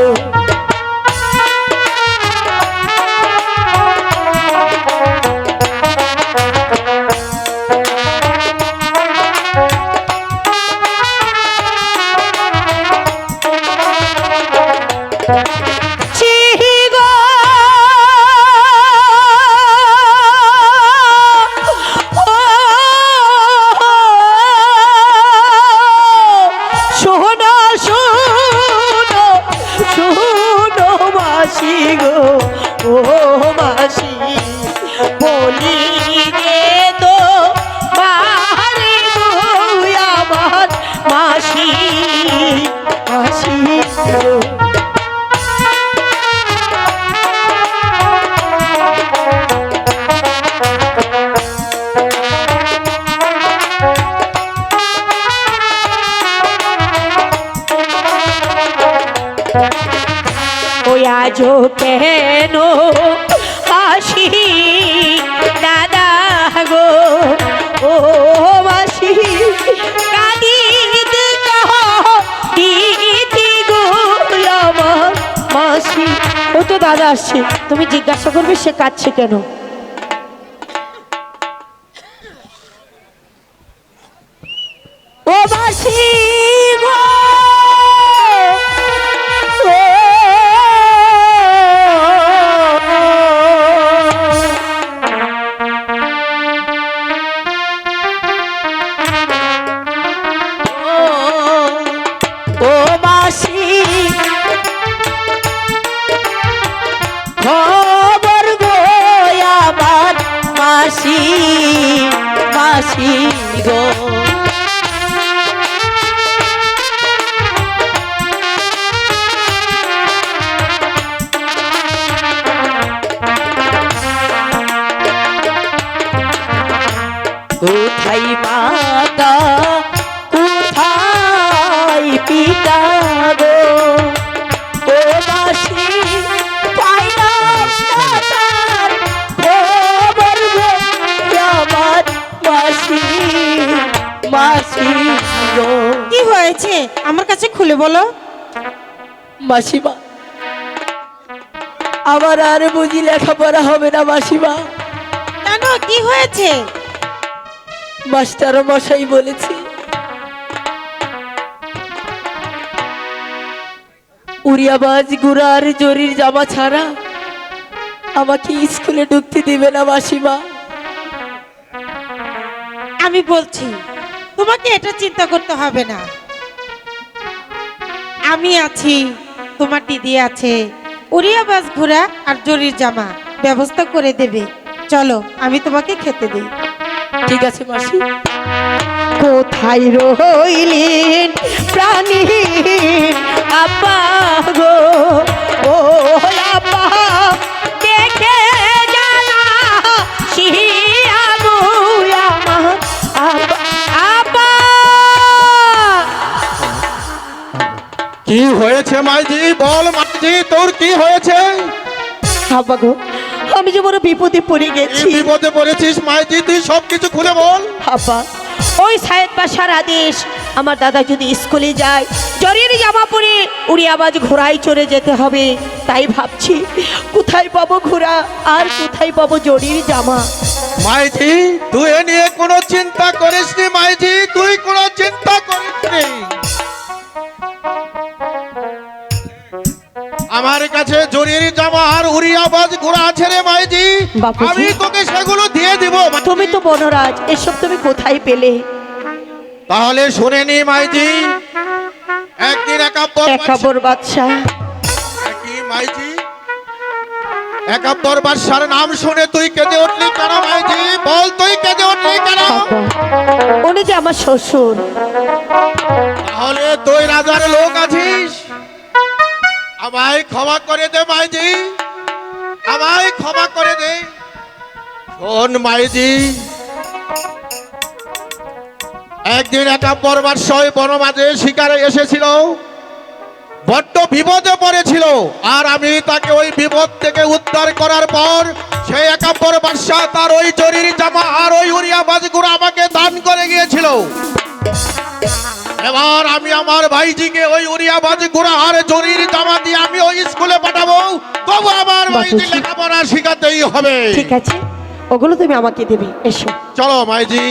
Oh, মাসি গো ও মাসি। আজও কেন হাসি দাদা গো ও মাসি আমার মাসি ও তো দাদা আসছে তুমি জিজ্ঞাসা করবে সে কাঁদছে কেন? ও মাসি! গো কি হয়েছে? আমার কাছে খুলে বলো। মাসিমা আমার আর বুঝি লেখাপড়া হবে না মাসিমা। কেন? কি হয়েছে? মাস্টার মশাই বলেছে উড়িয়াবাজ গুড়ার জরির জামা ছাড়া আমাকে স্কুলে ঢুকতে দিবে না মাসিমা। আমি বলছি তোমাকে এটা চিন্তা করতে হবে না। আমি আছি তোমার দিদি আছে উড়িয়া বাস ঘোরা আর জরির জামা ব্যবস্থা করে দেবে। চলো আমি তোমাকে খেতে দিই। ঠিক আছে মাসি। কোথায় রইলেন প্রাণী আপা গো? ও আপা কি হয়েছে মাইজি বল মাইজি তোর কি হয়েছে? আপা গো আমি যে বড় বিপদে পড়ে কি গেছি। বিপদে পড়েছিস মাইজি তুই সব কিছু খুলে বল। আপা ওই সাহেব বাসার আদেশ আমার দাদা যদি স্কুলে যায় জরির জামা পরে উড়ি আবাজ ঘোড়ায় চড়ে যেতে হবে তাই ভাবছি কোথায় পাবো ঘোড়া আর কোথায় পাবো জরির জামা? মাইজি তুই এ নিয়ে কোনো চিন্তা করিস নি মাইজি তুই কোনো চিন্তা করিস নি আমার কাছে জরির জামা আর উড়িয়াবাজ ঘোড়া আছে রে মাইজি। আমি তোকে সেগুলো দিয়ে দিব। তুমি তো বনরাজ এসব তুমি কোথায় পেলে? তাহলে শুনে নি মাইজি। একদিন একাব্বর একাবর বাদশাহ কি মাইজি। একাব্বর বাদশার নাম শুনে তুই কেঁদে উঠলি কেন মাইজি? বল তুই কেঁদে উঠলি কেন? উনি যে আমার শ্বশুর। তাহলে তুই রাজার লোক আছিস? আমায় ক্ষমা করে দে মাইজি। আমায় ক্ষমা করে দে। শোন মাইজি। একদিন একটা বাদশাহ বনমাঝে শিকারে এসেছিল। বড্ড বিপদে পড়েছিল। আর আমি তাকে ওই বিপদ থেকে উদ্ধার করার পর সেই একাব্বর বাদশাহ তার ওই জরির জামা আর ওই উড়িয়া বাজগুলো আমাকে দান করে গিয়েছিল। এবার আমি আমার ভাইজিকে ওই উড়িয়া গোড়া আর জরির জামা দিয়ে আমি ওই স্কুলে পাঠাবো। তবু আমার ভাইজি। লেখাপড়া শিখাতেই হবে। ঠিক আছে। ওগুলো তুমি আমাকে দেবে। এসো। চলো মাইজি